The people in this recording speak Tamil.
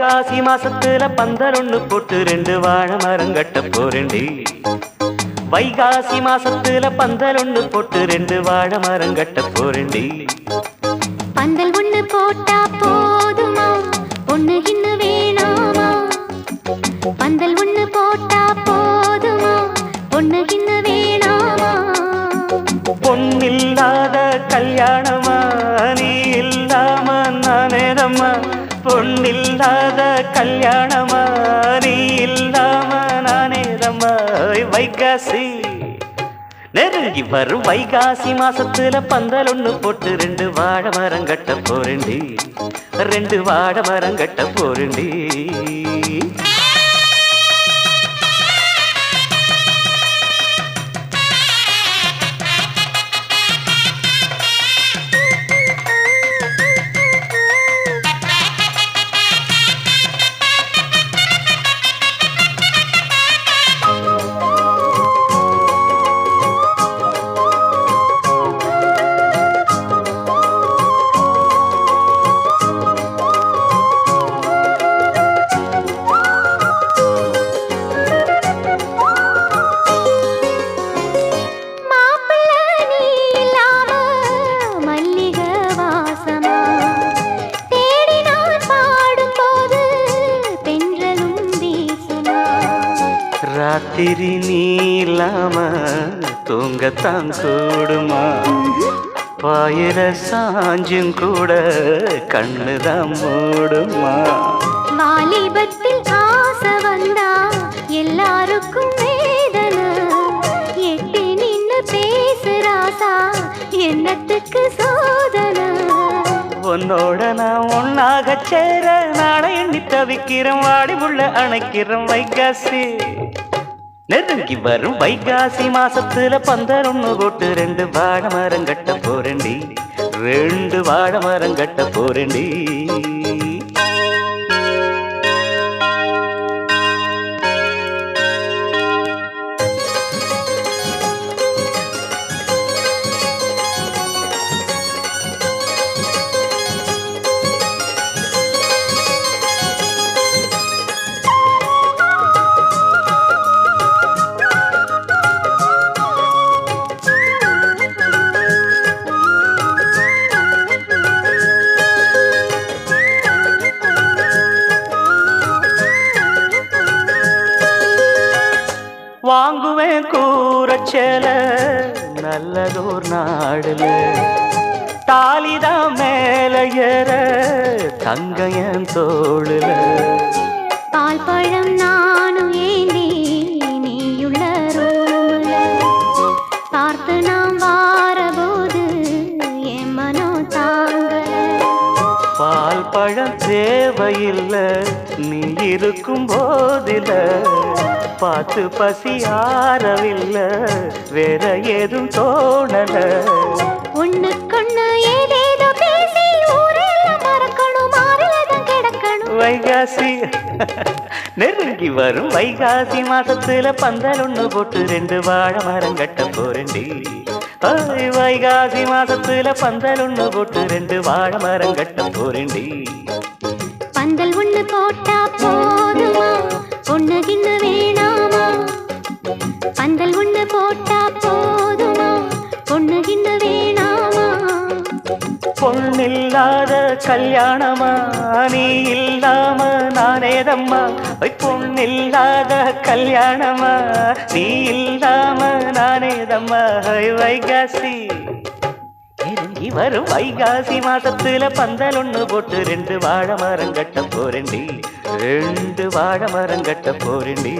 வைகாசி மாசத்துல பந்தல் ஒண்ணு போட்டு ரெண்டு வாழை மரம் கட்ட போறேண்டி வைகாசி மாசத்துல பந்தல் ஒண்ணு போட்டு ரெண்டு வாழை மரம் கட்ட போறேண்டி பந்தல் ஒண்ணு போட்டா போதுமா? ஒண்ணு கிண்ணு வேணாமா? பந்தல் ஒண்ணு போட்டா போதுமா? ஒண்ணு கிண்ணு வேணாமா? பொன்னில்லாத கல்யாணமா இல்லாத கல்யாணமா நீ இல்லாம நானே நானேதம்மா வைகாசி. நெருங்கி வரும் வைகாசி மாசத்துல பந்தல் ஒண்ணு போட்டு ரெண்டு வாழை மரம் கட்ட போறேண்டி ரெண்டு வாழை மரம் கட்ட போறேண்டி ராத்திரி நீ இல்லாம தூங்கத்தான் கூடுமா பாயிர சாஞ்சும் கூட கண்ணுதான் மூடுமா? வாலிபத்தில் ஆசை வந்தா எல்லாருக்கும் வேதனை. எட்டி நின்னு பேசுறாசா என்னத்துக்கு சோதனை? உன்னோட நான் ஒன்னாக சேர நாளை எண்ணி தவிக்கிறேன் வாடி உள்ள அணைக்கிறேன் வைகாசி. நெருங்கி வரும் வைகாசி மாசத்துல பந்தல் ஒண்ணு போட்டு ரெண்டு வாழை மரம் கட்ட போறேண்டி ரெண்டு வாழை மரம் கட்ட போறேண்டி ஊரச்சேல நல்லதோர் நாடுல. தாலிதான் மேல ஏற தங்கையன் தோளுல. பால் பழம் நான் தேவையில்லை நீ இருக்கும் போதில பார்த்து பசி ஆறவில்லை வேற ஏதும் தோணல. மாறிலதான் கிடக்கணும். வைகாசி. நெருங்கி வரும் வைகாசி மாசத்துல பந்தல் ஒண்ணு போட்டு ரெண்டு வாழை மரம் கட்ட போறேன்டி. வைகாசி மாசத்துல பந்தல் ஒண்ணு போட்டு ரெண்டு வாழை மரம் கட்ட போறேன்டி. ஒண்ணு போட்டா போதுமா? ஒண்ணு கிண்ணு வேணாமா? பந்தல் ஒண்ணு போட்டா போதுமா? ஒண்ணு கிண்ணு வேணாமா? பொண்ணில்லாத கல்யாணமா? நீ இல்லாம நானேதம்மா? பொண்ணில்லாத கல்யாணமா? நீ இல்லாம நானேதம்மா? வைகாசி நெருங்கி வரும் வைகாசி மாசத்துல பந்தல் ஒண்ணு போட்டு ரெண்டு வாழை மரம் கட்ட போறேண்டி ரெண்டு வாழை மரம் கட்ட போறேண்டி